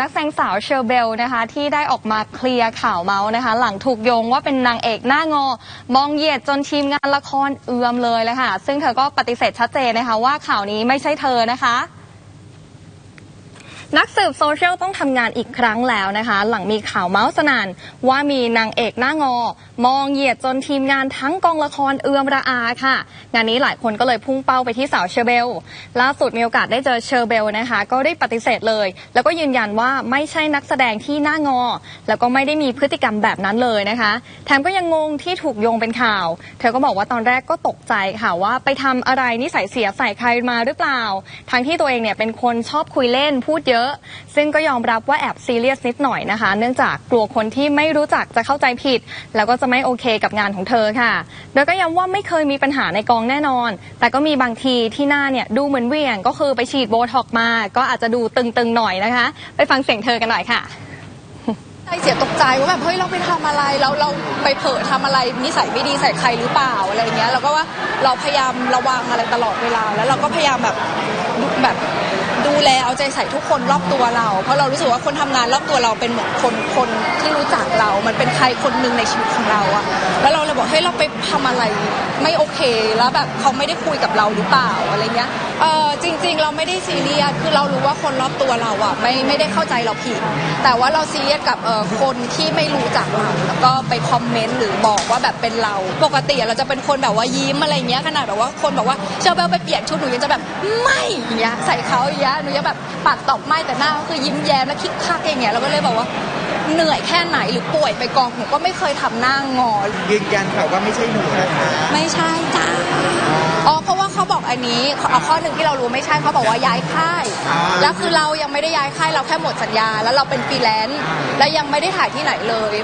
นักแสดงสาวเชอร์เบลนะคะที่ได้ออกมาเคลียร์ข่าวเมาส์นะคะ หลังถูกโยงว่าเป็นนางเอกหน้างอ มองเหยียดจนทีมงานละครเอือมเลยเลยค่ะ ซึ่งเธอก็ปฏิเสธชัดเจนนะคะว่าข่าวนี้ไม่ใช่เธอนะคะ นักสืบโซเชียลต้องทำงานอีกครั้งแล้วนะคะ หลังมีข่าวเมาส์สนานว่ามีนางเอกหน้างอ มองเหยียดจนทีมงานทั้งกองละครเอือมระอาค่ะ งานนี้หลายคนก็เลยพุ่งเป้าไปที่สาวเชอร์เบล ล่าสุดมีโอกาสได้เจอเชอร์เบลนะคะ ก็ได้ปฏิเสธเลย แล้วก็ยืนยันว่าไม่ใช่นักแสดงที่หน้างอ แล้วก็ไม่ได้มีพฤติกรรมแบบนั้นเลยนะคะ แถมก็ยังงงที่ถูกโยงเป็นข่าว เธอก็บอกว่าตอนแรกก็ตกใจค่ะว่าไปทำอะไรนิสัยเสียใส่ใครมาหรือเปล่า ทั้งที่ตัวเองเนี่ยเป็นคนชอบคุยเล่นพูดเยอะซึ่งก็ยอมรับว่าแอบซีเรียสนิดหน่อยนะคะ เนื่องจากกลัวคนที่ไม่รู้จักจะเข้าใจผิด แล้วก็จะไม่โอเคกับงานของเธอค่ะ โดยก็ย้ำว่าไม่เคยมีปัญหาในกองแน่นอน แต่ก็มีบางทีที่หน้าเนี่ยดูเหมือนเวียงก็คือไปฉีดโบท็อกมา ก็อาจจะดูตึงๆหน่อยนะคะ ไปฟังเสียงเธอกันหน่อยค่ะ ใจว่าแบบเฮ้ยเราไปทำอะไรเราเราไปเผลอทำอะไรนิสัยไม่ดีใส่ใครหรือเปล่าอะไรเงี้ยเราก็ว่าเราพยายามระวังอะไรตลอดเวลา แล้วเราก็พยายามแบบแบบดูแลเอาใจใส่ทุกคนรอบตัวเรา เพราะเรารู้สึกว่าคนทำงานรอบตัวเราเป็นเหมือนคนคนที่รู้จัก มันเป็นใครคนหนึ่งในชีวิตของเราอะแล้วเราเลยบอกเฮ้ยเราไปทำอะไรไม่โอเค แล้วแบบเขาไม่ได้คุยกับเราหรือเปล่าอะไรเงี้ยเออจริง ๆ เราไม่ได้ซีเรียสคือเรารู้ว่าคนรอบตัวเราอะไม่ไม่ได้เข้าใจเราผิด แต่ว่าเราซีเรียสกับเอ่อคนที่ไม่รู้จักเราแล้วก็ไปคอมเมนต์หรือบอกว่าแบบเป็นเรา ปกติเราจะเป็นคนแบบว่ายิ้มอะไรเงี้ยขนาดแบบว่าคนบอกว่าเชอร์เบลไปเปลี่ยนชุดหนูยังจะแบบไม่อย่างเงี้ยใส่เขาอย่างเงี้ยหนูยังแบบปากตอบไม่แต่หน้าก็คือยิ้มแย้มและคิกคักอย่างเงี้ยเราก็เลยบอกว่าเหนื่อยแค่ไหนหรือป่วยไปกองหนูก็ไม่เคยทำหน้างอ ยืนยันค่ะว่าไม่ใช่หนูนะคะไม่ใช่จ้าอ๋อเพราะว่าเขาบอกอันนี้เอาข้อหนึ่งที่เรารู้ไม่ใช่เขาบอกว่าย้ายค่าย แล้วคือเรายังไม่ได้ย้ายค่ายเราแค่หมดสัญญา แล้วเราเป็นฟรีแลนซ์และยังไม่ได้ถ่ายที่ไหนเลย